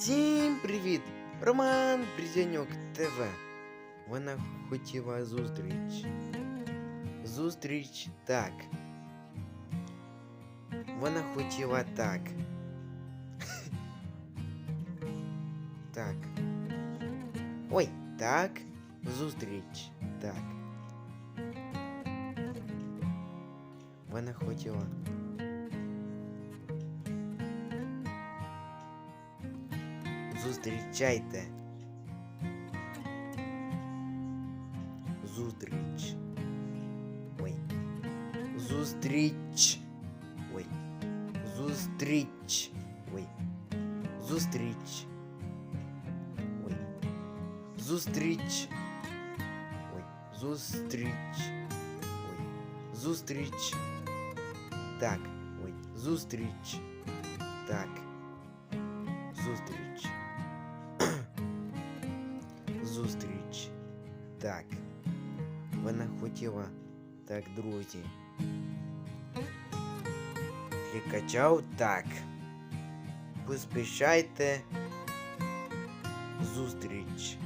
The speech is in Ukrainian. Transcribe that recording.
Всім привіт! Роман Брізянюк ТВ. Вона хотіла зустріч. Зустріч так. Вона хотіла так. так. Ой, так. Зустріч. Так. Вона хотіла. Зустрічайте. Зустріч. Ой. Зустріч. Ой. Зустріч. Ой. Зустріч. Ой. Зустріч. Ой. Зустріч. Ой. Зустріч. Так. Ой. Зустріч. Так. Зустріч. Зустріч. Так. Вона хотіла. Так, друзі. Прикачав так. Поспішайте. Зустріч.